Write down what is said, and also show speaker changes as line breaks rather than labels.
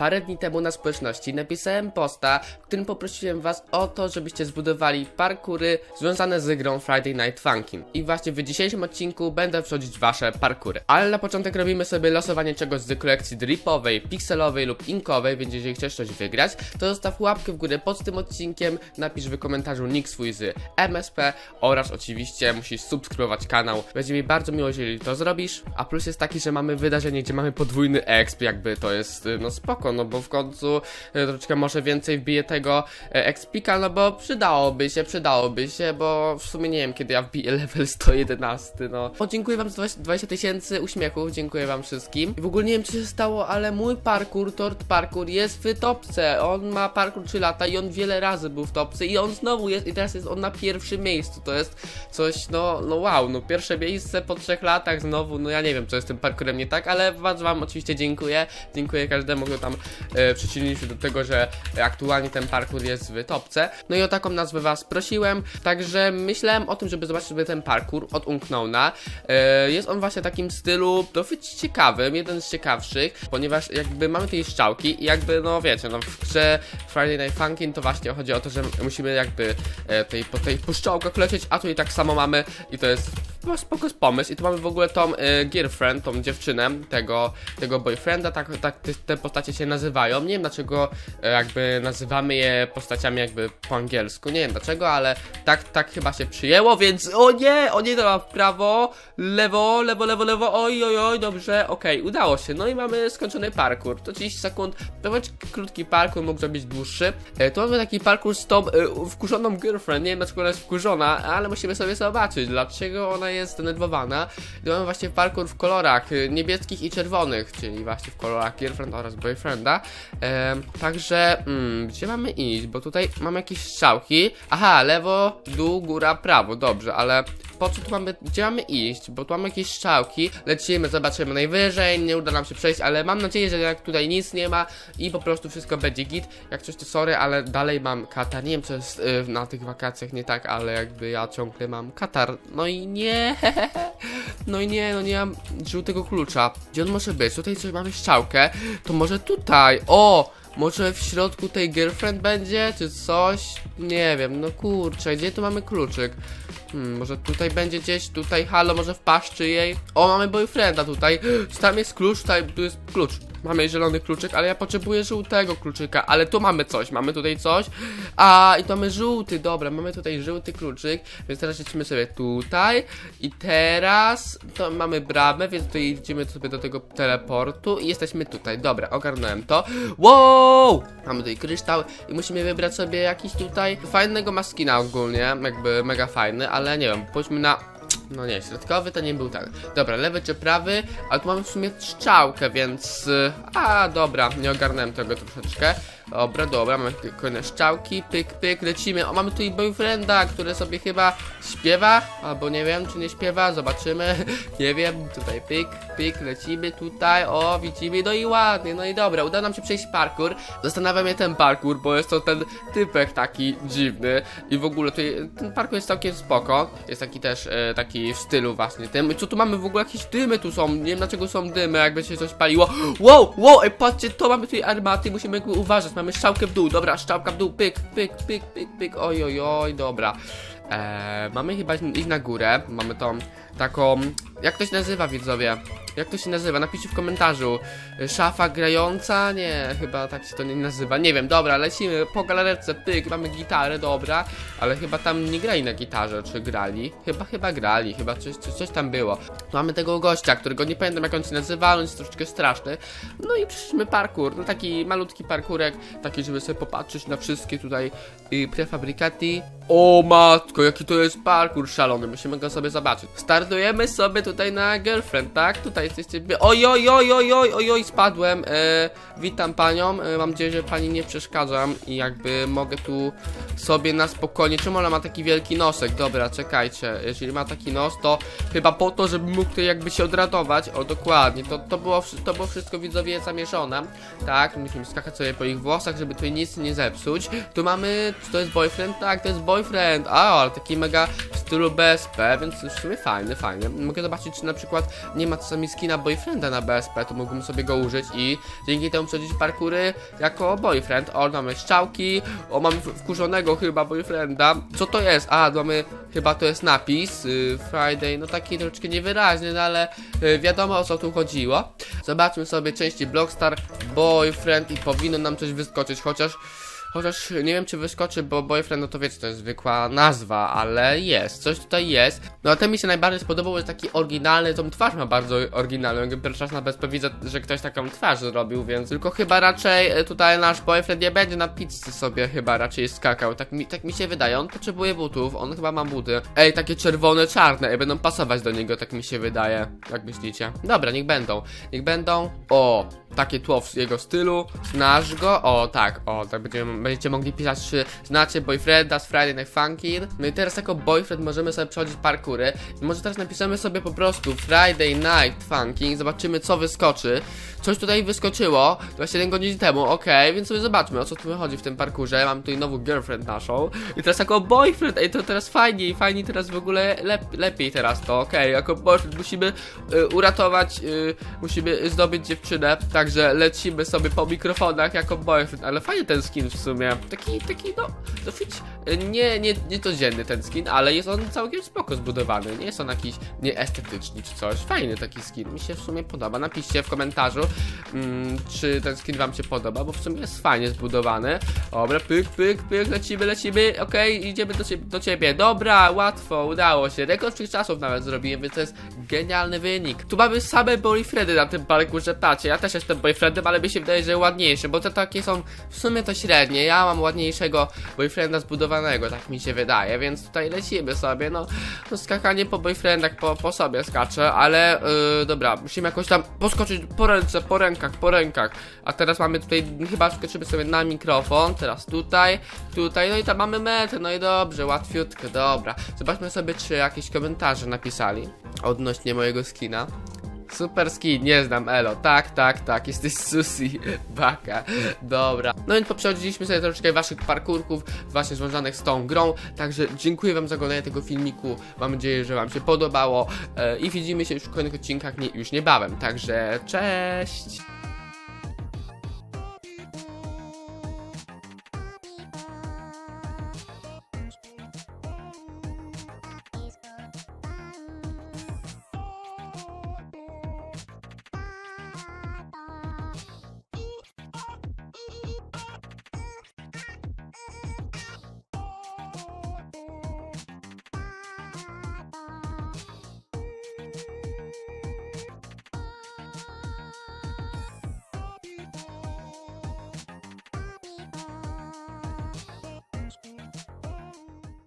Parę dni temu na społeczności napisałem posta, w którym poprosiłem was o to, żebyście zbudowali parkury związane z grą Friday Night Funkin'. I właśnie w dzisiejszym odcinku będę wrzucić wasze parkury. Ale na początek robimy sobie losowanie czegoś z kolekcji dripowej, pixelowej lub inkowej, więc jeżeli chcesz coś wygrać, to zostaw łapkę w górę pod tym odcinkiem, napisz w komentarzu nick swój z MSP oraz oczywiście musisz subskrybować kanał. Będzie mi bardzo miło, jeżeli to zrobisz. A plus jest taki, że mamy wydarzenie, gdzie mamy podwójny exp, jakby to jest y, no spoko, no bo w końcu y, troszeczkę może więcej wbije tego e, expika, no bo przydałoby się, przydałoby się, bo w sumie nie wiem kiedy ja wbiję level 111, no. O, dziękuję wam za 20 20 tysięcy uśmiechów, dziękuję wam wszystkim. W ogóle nie wiem co się stało, ale mój parkour, tort parkour jest w topce. On ma parkour 3 lata i on wiele razy był w topce i on znowu jest i teraz jest on na pierwszym miejscu. To jest coś, no, no wow, no pierwsze miejsce po trzech latach znowu, no ja nie wiem co jest z tym parkurem nie tak, ale bardzo wam oczywiście dziękuję. Dziękuję każdemu, kto tam e, przyczynił się do tego, że aktualnie ten parkour jest w topce. No i o taką nazwę was prosiłem, także myślałem o tym, żeby zobaczyć sobie ten parkour od Unknowna. E, jest on właśnie takim stylu dosyć ciekawym, jeden z ciekawszych, ponieważ jakby mamy tej strzałki i jakby, no wiecie, no w grze Friday Night Funkin' to właśnie chodzi o to, że musimy jakby e, tej, po tej po strzałkach lecieć, a tutaj tak samo mamy i to jest no, spoko pomysł. I tu mamy w ogóle tą e, girlfriend, tą dziewczynę, tego, tego boyfrienda, tak, tak te, te postacie się nazywają, nie wiem dlaczego e, jakby nazywamy je postaciami jakby po angielsku, nie wiem dlaczego, ale tak, tak chyba się przyjęło, więc o nie, o nie, to w prawo, lewo, lewo, lewo, lewo, oj, oj, oj, dobrze, okej, udało się, no i mamy skończony parkour, to 30 sekund, być krótki parkour, mógł zrobić dłuższy, e, tu mamy taki parkour z tą e, wkurzoną girlfriend, nie wiem dlaczego ona jest wkurzona, ale musimy sobie zobaczyć, dlaczego ona jest zdenerwowana, i mamy właśnie parkour w kolorach e, niebieskich i czerwonych, czyli właśnie w kolorach girlfriend oraz boyfrienda, e, także, mm, gdzie mamy iść, bo tutaj mamy jakieś strzałki, aha, lewo, dół, góra, prawo, dobrze, ale po co tu mamy, gdzie mamy iść, bo tu mamy jakieś strzałki, lecimy, zobaczymy. Najwyżej, nie uda nam się przejść, ale mam nadzieję, że jak tutaj nic nie ma i po prostu wszystko będzie git, jak coś to sorry, ale dalej mam katar, nie wiem co jest y, na tych wakacjach nie tak, ale jakby ja ciągle mam katar, no i nie, no i nie, no nie mam żółtego klucza, gdzie on może być, tutaj coś mamy strzałkę, to może tutaj, o! Może w środku tej girlfriend będzie, czy coś? Nie wiem, no kurczę, gdzie tu mamy kluczyk? Hmm, może tutaj będzie gdzieś, tutaj, halo, może w paszczy jej? O, mamy boyfrienda tutaj, tam jest klucz, tutaj, tu jest klucz. Mamy zielony kluczyk, ale ja potrzebuję żółtego kluczyka, ale tu mamy coś, mamy tutaj coś, a i to mamy żółty, dobra, mamy tutaj żółty kluczyk, więc teraz lecimy sobie tutaj. I teraz to mamy bramę, więc tutaj idziemy sobie do tego teleportu i jesteśmy tutaj, dobra, ogarnąłem to, wow, mamy tutaj kryształ i musimy wybrać sobie jakiś tutaj fajnego maskina ogólnie, jakby mega fajny, ale nie wiem, pójdźmy na no nie, środkowy to nie był ten. Dobra, lewy czy prawy, ale tu mamy w sumie strzałkę, więc... y, A, dobra, nie ogarnąłem tego troszeczkę. Dobra, dobra, mamy kolejne strzałki, pyk, pyk, lecimy. O, mamy tu i boyfrienda, który sobie chyba śpiewa, albo nie wiem, czy nie śpiewa, zobaczymy. Nie wiem, tutaj pyk, pyk, lecimy tutaj, o, widzimy, no i ładnie, no i dobra, uda nam się przejść parkour. Zastanawia mnie ten parkour, bo jest to ten typek taki dziwny i w ogóle tutaj ten parkour jest całkiem spoko. Jest taki też, e, taki w stylu właśnie tym. I co tu mamy w ogóle, jakieś dymy tu są, nie wiem dlaczego są dymy, jakby się coś paliło. Wow, wow, ej, patrzcie, to mamy tutaj armaty, musimy jakby uważać, mamy strzałkę w dół, dobra, strzałka w dół, pyk, pyk, pyk, pyk, pyk, oj, oj, oj, dobra. Eee, mamy chyba iść na górę, mamy tą taką, jak to się nazywa widzowie? Jak to się nazywa? Napiszcie w komentarzu. Szafa grająca? Nie, chyba tak się to nie nazywa. Nie wiem, dobra, lecimy po galerce, pyk, mamy gitarę, dobra, ale chyba tam nie grali na gitarze, czy grali? Chyba, chyba grali, chyba coś, coś, coś tam było. Mamy tego gościa, którego nie pamiętam jak on się nazywa, on jest troszeczkę straszny. No i przyszliśmy parkour, no taki malutki parkurek, taki, żeby sobie popatrzeć na wszystkie tutaj y, prefabrikati. O matko, jaki to jest parkour szalony, musimy go sobie zobaczyć. Startujemy sobie tutaj na girlfriend, tak? Tutaj jesteście... Oj, oj, oj, oj, oj, oj, oj, spadłem. E, witam panią, e, mam nadzieję, że pani nie przeszkadzam i jakby mogę tu sobie na spokojnie... Czemu ona ma taki wielki nosek? Dobra, czekajcie, jeżeli ma taki nos, to chyba po to, żeby mógł tutaj jakby się odratować. O, dokładnie, to, to, było, to było wszystko widzowie zamieszane. Tak, musimy skakać sobie po ich włosach, żeby tutaj nic nie zepsuć. Tu mamy... Czy to jest boyfriend? Tak, to jest boyfriend. A, ale taki mega w stylu BSP, więc w sumie fajny, fajny. Mogę zobaczyć czy na przykład nie ma czasami skina boyfrienda na BSP, to mógłbym sobie go użyć i dzięki temu przechodzić parkury jako boyfriend. O, mamy szczałki, o, mamy wkurzonego chyba boyfrienda. Co to jest? A, mamy, chyba to jest napis y, Friday, no taki troszeczkę niewyraźny, no ale y, wiadomo o co tu chodziło. Zobaczmy sobie części Blockstar Boyfriend i powinno nam coś wyskoczyć, chociaż Chociaż nie wiem, czy wyskoczy, bo boyfriend, no to wiecie, to jest zwykła nazwa, ale jest, coś tutaj jest. No a ten mi się najbardziej spodobał, jest taki oryginalny, tą twarz ma bardzo oryginalną. Jakby pierwszy raz na BSP widzę, że ktoś taką twarz zrobił, więc tylko chyba raczej e, tutaj nasz boyfriend nie będzie na pizzy sobie chyba raczej skakał. Tak mi, tak mi się wydaje, on potrzebuje butów, on chyba ma buty. Ej, takie czerwone, czarne, ej, będą pasować do niego, tak mi się wydaje. Jak myślicie? Dobra, niech będą, niech będą. O, takie tło w jego stylu. Znasz go? O, tak, o, tak będziemy, będziecie mogli pisać, czy znacie boyfrienda z Friday Night Funkin'. No i teraz jako boyfriend możemy sobie przechodzić parkury. I może teraz napiszemy sobie po prostu Friday Night Funkin', zobaczymy co wyskoczy. Coś tutaj wyskoczyło 27 godzin temu, okej, więc sobie zobaczmy o co tu chodzi w tym parkurze. Mam tutaj nową girlfriend naszą. I teraz jako boyfriend, ej, to teraz fajniej, fajniej teraz w ogóle lep, lepiej teraz to, okej, jako boyfriend musimy y, uratować, y, musimy zdobyć dziewczynę, także lecimy sobie po mikrofonach jako boyfriend, ale fajny ten skin w sumie, taki, taki no, dosyć y, nie, nie, nie ten skin, ale jest on całkiem spoko zbudowany, nie jest on jakiś nieestetyczny czy coś, fajny taki skin, mi się w sumie podoba, napiszcie w komentarzu, mm, czy ten skin wam się podoba, bo w sumie jest fajnie zbudowany, dobra, pyk, pyk, pyk, lecimy, lecimy, okej, idziemy do ciebie, do ciebie, dobra, łatwo, udało się, rekord czasów nawet zrobiłem, więc to jest genialny wynik. Tu mamy same boyfriendy na tym parkurze, patrzcie, ja też jestem boyfriendem, ale mi się wydaje, że ładniejsze, bo te takie są w sumie to średnie, ja mam ładniejszego boyfrienda zbudowanego, tak mi się wydaje, więc tutaj lecimy sobie, no, no skakanie po boyfriendach po, po sobie skacze, ale yy, dobra, musimy jakoś tam poskoczyć po ręce, po rękach, po rękach, a teraz mamy tutaj, chyba skoczymy sobie na mikrofon, teraz tutaj, tutaj, no i tam mamy metę, no i dobrze, łatwiutko, dobra, zobaczmy sobie, czy jakieś komentarze napisali odnośnie mojego skina. Super skin, nie znam Elo. Tak, tak, tak, jesteś Susi, baka. Dobra. No więc poprzechodziliśmy sobie troszeczkę waszych parkurków, właśnie związanych z tą grą. Także dziękuję wam za oglądanie tego filmiku. Mam nadzieję, że wam się podobało. E, I widzimy się już w kolejnych odcinkach nie, już niebawem. Także cześć!